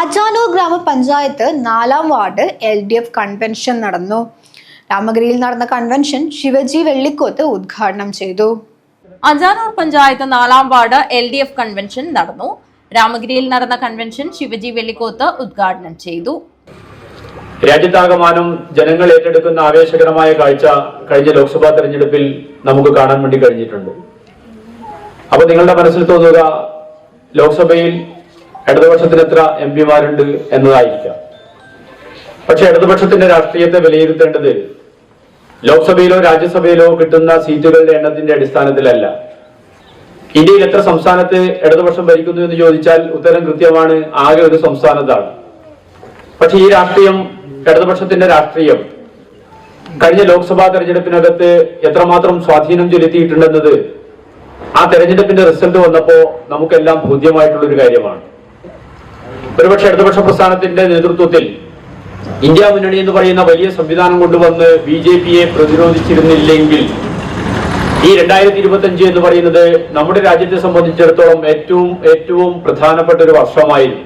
അജാനൂർ ഗ്രാമപഞ്ചായത്ത് നാലാം ward L D F convention നടന്നു. രാമഗിരിയിൽ നടന്ന കൺവെൻഷൻ ശിവജി വെള്ളിക്കോത്ത് ഉദ്ഘാടനം ചെയ്തു. അജാനൂർ പഞ്ചായത്ത് നാലാം ward L D F convention നടന്നു. രാമഗിരിയിൽ നടന്ന കൺവെൻഷൻ ശിവജി വെള്ളിക്കോത്ത് ഉദ്ഘാടനം ചെയ്തു. രാജ്യത്താകമാനം ജനങ്ങൾ ഏറ്റെടുക്കുന്ന ആവേശകരമായ കാഴ്ച കഴിഞ്ഞ ലോക്സഭാ തെരഞ്ഞെടുപ്പിൽ നമുക്ക് കാണാൻ വേണ്ടി കഴിഞ്ഞിട്ടുണ്ട്. അപ്പൊ നിങ്ങളുടെ മനസ്സിൽ തോന്നുക ലോക്സഭയിൽ ഇടതുപക്ഷത്തിന് എത്ര എം പിമാരുണ്ട് എന്നതായിരിക്കാം. പക്ഷെ ഇടതുപക്ഷത്തിന്റെ രാഷ്ട്രീയത്തെ വിലയിരുത്തേണ്ടത് ലോക്സഭയിലോ രാജ്യസഭയിലോ കിട്ടുന്ന സീറ്റുകളുടെ എണ്ണത്തിന്റെ അടിസ്ഥാനത്തിലല്ല. ഇന്ത്യയിൽ എത്ര സംസ്ഥാനത്ത് ഇടതുപക്ഷം ഭരിക്കുന്നു എന്ന് ചോദിച്ചാൽ ഉത്തരം കൃത്യമാണ് ആകെ ഒരു സംസ്ഥാനത്താണ്. പക്ഷെ ഈ രാഷ്ട്രീയം ഇടതുപക്ഷത്തിന്റെ രാഷ്ട്രീയം കഴിഞ്ഞ ലോക്സഭാ തെരഞ്ഞെടുപ്പിനകത്ത് എത്രമാത്രം സ്വാധീനം ചെലുത്തിയിട്ടുണ്ടെന്നത് ആ തെരഞ്ഞെടുപ്പിന്റെ റിസൾട്ട് വന്നപ്പോ നമുക്കെല്ലാം ബോധ്യമായിട്ടുള്ള ഒരു കാര്യമാണ്. ഒരുപക്ഷെ ഇടതുപക്ഷ പ്രസ്ഥാനത്തിന്റെ നേതൃത്വത്തിൽ ഇന്ത്യ മുന്നണി എന്ന് പറയുന്ന വലിയ സംവിധാനം കൊണ്ടുവന്ന് ബി ജെ പിയെ പ്രതിരോധിച്ചിരുന്നില്ലെങ്കിൽ ഈ രണ്ടായിരത്തി ഇരുപത്തി അഞ്ച് എന്ന് പറയുന്നത് നമ്മുടെ രാജ്യത്തെ സംബന്ധിച്ചിടത്തോളം ഏറ്റവും ഏറ്റവും പ്രധാനപ്പെട്ട ഒരു വർഷമായിരുന്നു.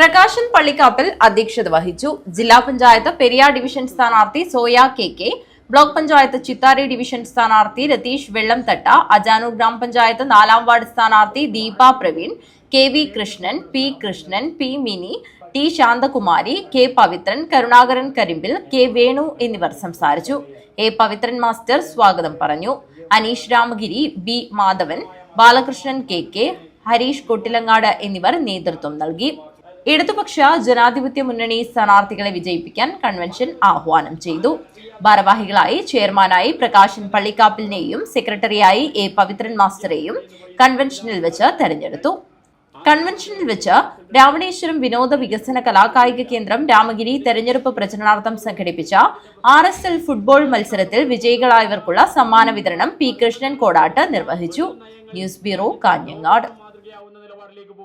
പ്രകാശൻ പള്ളിക്കാപ്പിൽ അധ്യക്ഷത വഹിച്ചു. ജില്ലാ പഞ്ചായത്ത് പെരിയാർ ഡിവിഷൻ സ്ഥാനാർത്ഥി Soya K K. Block panchayat Chithari division സ്ഥാനാർത്ഥി രതീഷ് വെള്ളംതട്ട അജാനൂർ ഗ്രാമപഞ്ചായത്ത് നാലാം വാർഡ് സ്ഥാനാർത്ഥി Deepa Praveen K V Krishnan P Krishnan P Mini T Shanthakumari K Pavithran Karunakaran Karimbil K Venu എന്നിവർ സംസാരിച്ചു. എ പവിത്രൻ മാസ്റ്റർ സ്വാഗതം പറഞ്ഞു. Aneesh Ramagiri B Madhavan Balakrishnan K K Hareesh Kottilangad എന്നിവർ നേതൃത്വം നൽകി. ഇടതുപക്ഷ ജനാധിപത്യ മുന്നണി സ്ഥാനാർത്ഥികളെ വിജയിപ്പിക്കാൻ കൺവെൻഷൻ ആഹ്വാനം ചെയ്തു. ഭാരവാഹികളായി ചെയർമാനായി പ്രകാശൻ പള്ളിക്കാപ്പിലിനെയും സെക്രട്ടറിയായി എ പവിത്രൻ മാസ്റ്ററെയും കൺവെൻഷനിൽ വെച്ച് തെരഞ്ഞെടുത്തു. കൺവെൻഷനിൽ വെച്ച് രാവണേശ്വരം വിനോദ വികസന കലാകായിക കേന്ദ്രം രാമഗിരി തെരഞ്ഞെടുപ്പ് പ്രചരണാർത്ഥം സംഘടിപ്പിച്ച ആർ എസ് എൽ ഫുട്ബോൾ മത്സരത്തിൽ വിജയികളായവർക്കുള്ള സമ്മാന വിതരണം പി കൃഷ്ണൻ കോടാട്ട് നിർവഹിച്ചു. News bureau Kanhangad.